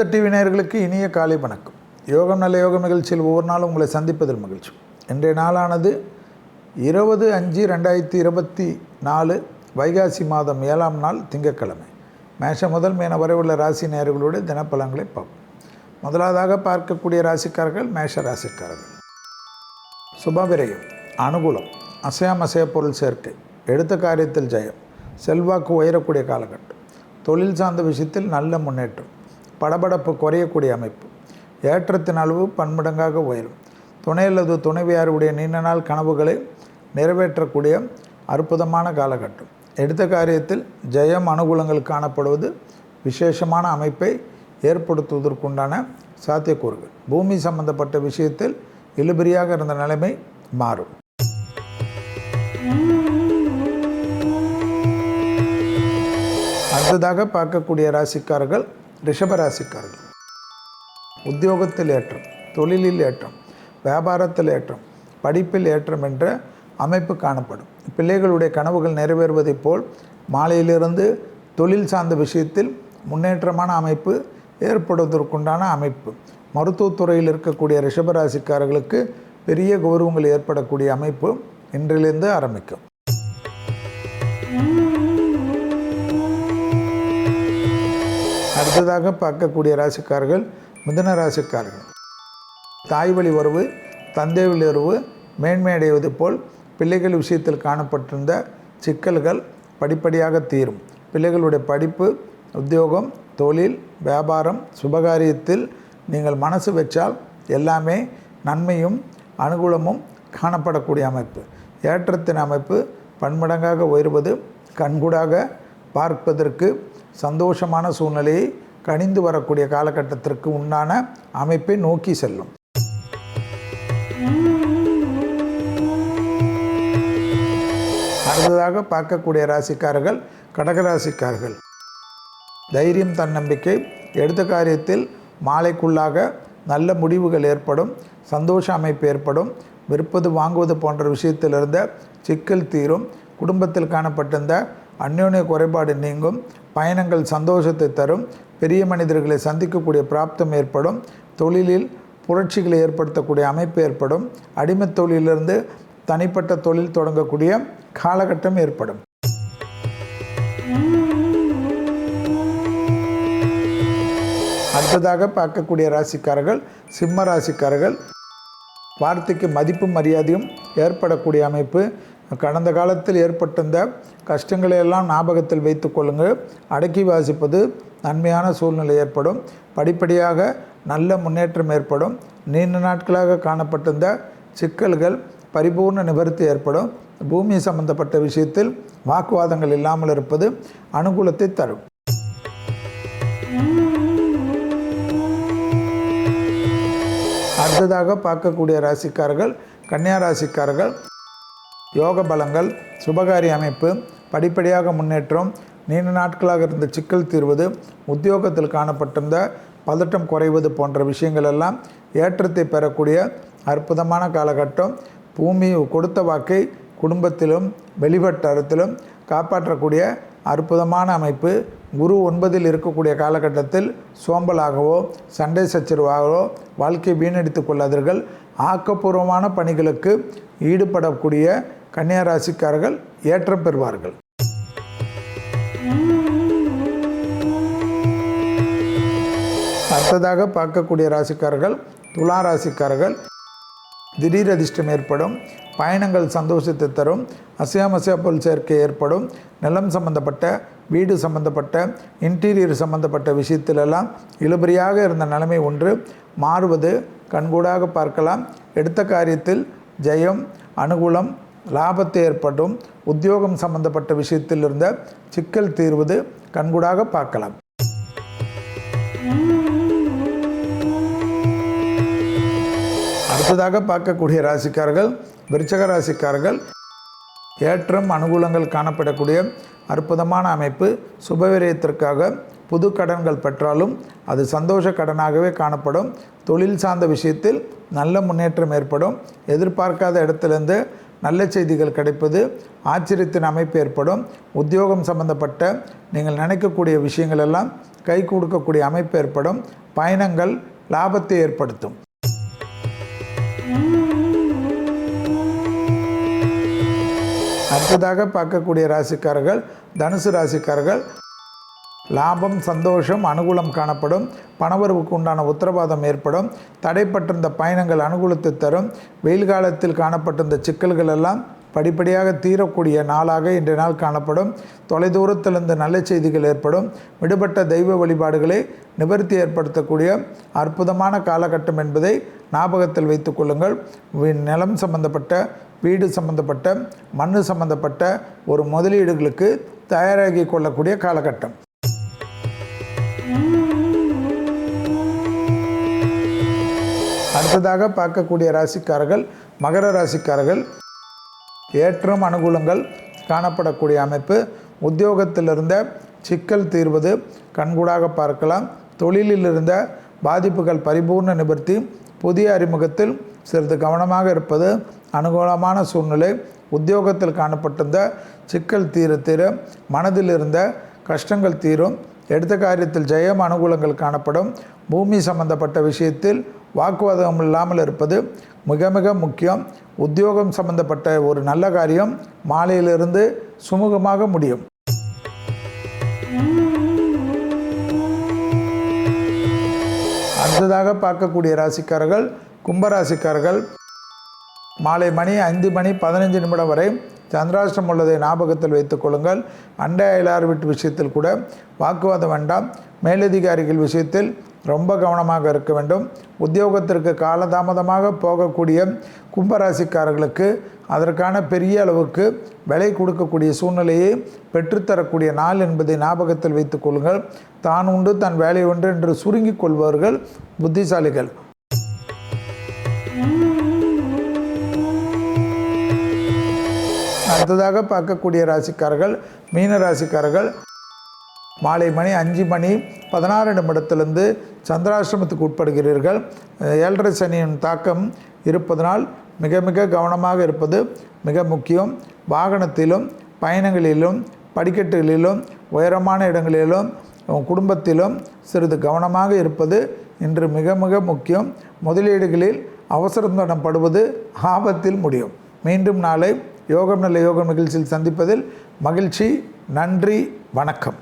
மாத டிவி நேயர்களுக்கு இனிய காலை வணக்கம். யோகம் நல்ல யோகம் நிகழ்ச்சியில் ஒவ்வொரு நாளும் உங்களை சந்திப்பதில் மகிழ்ச்சி. இன்றைய நாளானது இருபது அஞ்சு ரெண்டாயிரத்தி இருபத்தி நாலு வைகாசி மாதம் ஏழாம் நாள் திங்கட்கிழமை. மேஷ முதல் மீன வரை உள்ள ராசி நேயர்களுடைய தினப்பலங்களை பார்ப்போம். முதலாவதாக பார்க்கக்கூடிய ராசிக்காரர்கள் மேஷ ராசிக்காரர்கள். சுபவிரயம் அனுகூலம் அசையாமசைய பொருள் சேர்க்கை எடுத்த காரியத்தில் ஜெயம் செல்வாக்கு உயரக்கூடிய காலகட்டம் தொழில் சார்ந்த விஷயத்தில் நல்ல முன்னேற்றம் படபடப்பு குறையக்கூடிய அமைப்பு. ஏற்றத்தின் அளவு பன்மடங்காக உயரும். துணை அல்லது துணைவியாருடைய நீண்ட நாள் கனவுகளை நிறைவேற்றக்கூடிய அற்புதமான காலகட்டம். எடுத்த காரியத்தில் ஜெயம் அனுகூலங்கள் காணப்படுவது விசேஷமான அமைப்பை ஏற்படுத்துவதற்குண்டான சாத்தியக்கூறுகள். பூமி சம்பந்தப்பட்ட விஷயத்தில் இழுபறியாக இருந்த நிலைமை மாறும். அடுத்ததாக பார்க்கக்கூடிய ராசிக்காரர்கள் ரிஷபராசிக்காரர்கள். உத்தியோகத்தில் ஏற்றம் தொழிலில் ஏற்றம் வியாபாரத்தில் ஏற்றம் படிப்பில் ஏற்றம் என்ற அமைப்பு காணப்படும். பிள்ளைகளுடைய கனவுகள் நிறைவேறுவதைப் போல் மாலையிலிருந்து தொழில் சார்ந்த விஷயத்தில் முன்னேற்றமான அமைப்பு ஏற்படுவதற்குண்டான அமைப்பு. மருத்துவத்துறையில் இருக்கக்கூடிய ரிஷபராசிக்காரர்களுக்கு பெரிய கௌரவங்கள் ஏற்படக்கூடிய அமைப்பு இன்றிலிருந்து ஆரம்பிக்கும். அடுத்ததாக பார்க்கக்கூடிய ராசிக்காரர்கள் மிதன ராசிக்காரர்கள். தாய் வழி உறவு தந்தை வழி உறவு மேன்மை அடைவது போல் பிள்ளைகள் விஷயத்தில் காணப்பட்டிருந்த சிக்கல்கள் படிப்படியாக தீரும். பிள்ளைகளுடைய படிப்பு உத்தியோகம் தொழில் வியாபாரம் சுபகாரியத்தில் நீங்கள் மனசு வச்சால் எல்லாமே நன்மையும் அனுகூலமும் காணப்படக்கூடிய அமைப்பு. ஏற்றத்தின் அமைப்பு பன்மடங்காக உயர்வது கண்கூடாக பார்ப்பதற்கு சந்தோஷமான சூழ்நிலையை கணிந்து வரக்கூடிய காலகட்டத்திற்கு உண்டான அமைப்பை நோக்கி செல்லும். அடுத்ததாக பார்க்கக்கூடிய ராசிக்காரர்கள் கடகராசிக்காரர்கள். தைரியம் தன்னம்பிக்கை எடுத்த காரியத்தில் மாலைக்குள்ளாக நல்ல முடிவுகள் ஏற்படும் சந்தோஷ அமைப்பு ஏற்படும் விற்பது வாங்குவது போன்ற விஷயத்திலிருந்த சிக்கல் தீரும் குடும்பத்தில் காணப்பட்டிருந்த அந்யோன்ய குறைபாடு நீங்கும் பயணங்கள் சந்தோஷத்தை தரும் பெரிய மனிதர்களை சந்திக்கக்கூடிய பிராப்தம் ஏற்படும் தொழிலில் புரட்சிகளை ஏற்படுத்தக்கூடிய அமைப்பு ஏற்படும் அடிமை தொழிலிருந்து தனிப்பட்ட தொழில் தொடங்கக்கூடிய காலகட்டம் ஏற்படும். அடுத்ததாக பார்க்கக்கூடிய ராசிக்காரர்கள் சிம்ம ராசிக்காரர்கள் வார்த்தைக்கு மதிப்பும் மரியாதையும் ஏற்படக்கூடிய அமைப்பு கடந்த காலத்தில் ஏற்பட்டிருந்த கஷ்டங்களை எல்லாம் ஞாபகத்தில் வைத்து கொள்ளுங்கள். அடக்கி வாசிப்பது நன்மையான சூழ்நிலை ஏற்படும். படிப்படியாக நல்ல முன்னேற்றம் ஏற்படும். நீண்ட நாட்களாக காணப்பட்டிருந்த சிக்கல்கள் பரிபூர்ண நிவர்த்தி ஏற்படும். பூமி சம்பந்தப்பட்ட விஷயத்தில் வாக்குவாதங்கள் இல்லாமல் இருப்பது அனுகூலத்தை தரும். அடுத்ததாக பார்க்கக்கூடிய ராசிக்காரர்கள் கன்னியா ராசிக்காரர்கள் யோக பலங்கள் சுபகாரிய அமைப்பு படிப்படியாக முன்னேற்றம் நீண்ட நாட்களாக இருந்த சிக்கல் தீர்வது உத்தியோகத்தில் காணப்பட்டிருந்த பதட்டம் குறைவது போன்ற விஷயங்கள் எல்லாம் ஏற்றத்தை பெறக்கூடிய அற்புதமான காலகட்டம். பூமி கொடுத்த வாக்கை குடும்பத்திலும் வெளிவட்டாரத்திலும் காப்பாற்றக்கூடிய அற்புதமான அமைப்பு. குரு ஒன்பதில் இருக்கக்கூடிய காலகட்டத்தில் சோம்பலாகவோ சண்டை சச்சரவாகவோ வாழ்க்கை வீணடித்து கொள்ளாதீர்கள். ஆக்கப்பூர்வமான பணிகளுக்கு ஈடுபடக்கூடிய கன்னியா ராசிக்காரர்கள் ஏற்றம் பெறுவார்கள். அடுத்ததாக பார்க்கக்கூடிய ராசிக்காரர்கள் துலா ராசிக்காரர்கள் திடீர் அதிர்ஷ்டம் ஏற்படும் பயணங்கள் சந்தோஷத்தை தரும் அசையாமசையா பொருள் சேர்க்கை ஏற்படும் நிலம் சம்பந்தப்பட்ட வீடு சம்பந்தப்பட்ட இன்டீரியர் சம்பந்தப்பட்ட விஷயத்திலெல்லாம் இழுபறியாக இருந்த நிலைமை ஒன்று. மாறுவது கண்கூடாக பார்க்கலாம். எடுத்த காரியத்தில் ஜெயம் அனுகூலம் லாபத்தை ஏற்படும் உத்தியோகம் சம்பந்தப்பட்ட விஷயத்தில் இருந்த சிக்கல் தீர்வது கண்கூடாக பார்க்கலாம். அடுத்ததாக பார்க்கக்கூடிய ராசிக்காரர்கள் விருச்சக ராசிக்காரர்கள் ஏற்றம் அனுகூலங்கள் காணப்படக்கூடிய அற்புதமான அமைப்பு. சுபவிரயத்திற்காக புது கடன்கள் பெற்றாலும் அது சந்தோஷ கடனாகவே காணப்படும். தொழில் சார்ந்த விஷயத்தில் நல்ல முன்னேற்றம் ஏற்படும். எதிர்பார்க்காத இடத்திலிருந்து நல்ல செய்திகள் கிடைப்பது ஆச்சரியத்தின் அமைப்பு ஏற்படும். உத்தியோகம் சம்பந்தப்பட்ட நீங்கள் நினைக்கக்கூடிய விஷயங்கள் எல்லாம் கை கொடுக்கக்கூடிய அமைப்பு ஏற்படும். பயணங்கள் லாபத்தை ஏற்படுத்தும். அடுத்ததாக பார்க்கக்கூடிய ராசிக்காரர்கள் தனுசு ராசிக்காரர்கள் லாபம் சந்தோஷம் அனுகூலம் காணப்படும். பணவரவுக்கு உண்டான உத்தரவாதம் ஏற்படும். தடைப்பட்டிருந்த பயணங்கள் அனுகூலத்தை தரும். வெயில் காலத்தில் காணப்பட்டிருந்த சிக்கல்கள் எல்லாம் படிப்படியாக தீரக்கூடிய நாளாக இன்றைய நாள் காணப்படும். தொலைதூரத்திலிருந்து நல்ல செய்திகள் ஏற்படும். விடுபட்ட தெய்வ வழிபாடுகளை நிவர்த்தி ஏற்படுத்தக்கூடிய அற்புதமான காலகட்டம் என்பதை ஞாபகத்தில் வைத்துக்கொள்ளுங்கள் நிலம் சம்பந்தப்பட்ட வீடு சம்பந்தப்பட்ட மண் சம்பந்தப்பட்ட ஒரு முதலீடுகளுக்கு தயாராகி கொள்ளக்கூடிய காலகட்டம். அடுத்ததாக பார்க்கக்கூடிய ராசிக்காரர்கள் மகர ராசிக்காரர்கள். ஏற்றம் அனுகூலங்கள் காணப்படக்கூடிய அமைப்பு. உத்தியோகத்தில் இருந்த சிக்கல் தீர்வது கண்கூடாக பார்க்கலாம். தொழிலில் இருந்த பாதிப்புகள் பரிபூர்ண நிவர்த்தி. புதிய அறிமுகத்தில் சிறிது கவனமாக இருப்பது அனுகூலமான சூழ்நிலை. உத்தியோகத்தில் காணப்பட்டிருந்த சிக்கல் தீர தீர மனதில் இருந்த கஷ்டங்கள் தீரும். எடுத்த காரியத்தில் ஜெயம் அனுகூலங்கள் காணப்படும். பூமி சம்பந்தப்பட்ட விஷயத்தில் வாக்குவாதம் இல்லாமல் இருப்பது மிக மிக முக்கியம். உத்தியோகம் சம்பந்தப்பட்ட ஒரு நல்ல காரியம் மாலையிலிருந்து சுமூகமாக முடியும். அடுத்ததாக பார்க்கக்கூடிய ராசிக்காரர்கள் கும்பராசிக்காரர்கள். மாலை மணி ஐந்து மணி பதினஞ்சு நிமிடம் வரை சந்திராஷ்டம் உள்ளதை ஞாபகத்தில் வைத்துக் கொள்ளுங்கள். அண்டை அயலார் வீட்டு விஷயத்தில் கூட வாக்குவாதம் வேண்டாம். மேலதிகாரிகள் விஷயத்தில் ரொம்ப கவனமாக இருக்க வேண்டும். உத்தியோகத்திற்கு காலதாமதமாக போகக்கூடிய கும்பராசிக்காரர்களுக்கு அதற்கான பெரிய அளவுக்கு விலை கொடுக்கக்கூடிய சூழ்நிலையை பெற்றுத்தரக்கூடிய நாள் என்பதை ஞாபகத்தில் வைத்துக் கொள்ளுங்கள். தான் உண்டு தன் வேலை உண்டு என்று சுருங்கிக் கொள்பவர்கள் புத்திசாலிகள். அடுத்ததாக பார்க்கக்கூடிய ராசிக்காரர்கள் மீன ராசிக்காரர்கள். மாலை மணி அஞ்சு மணி பதினாறு நிமிடத்திலிருந்து சந்திராசிரமத்துக்கு உட்படுகிறீர்கள். ஏழரை சனியின் தாக்கம் இருப்பதனால் மிக மிக கவனமாக இருப்பது மிக முக்கியம். வாகனத்திலும் பயணங்களிலும் படிக்கட்டுகளிலும் உயரமான இடங்களிலும் குடும்பத்திலும் சிறிது கவனமாக இருப்பது இன்று மிக மிக முக்கியம். முதலீடுகளில் அவசரம் படுவது ஆபத்தில் முடியும். மீண்டும் நாளை யோகம் நல்ல யோகம் நிகழ்ச்சியில் சந்திப்பதில் மகிழ்ச்சி நன்றி வணக்கம்.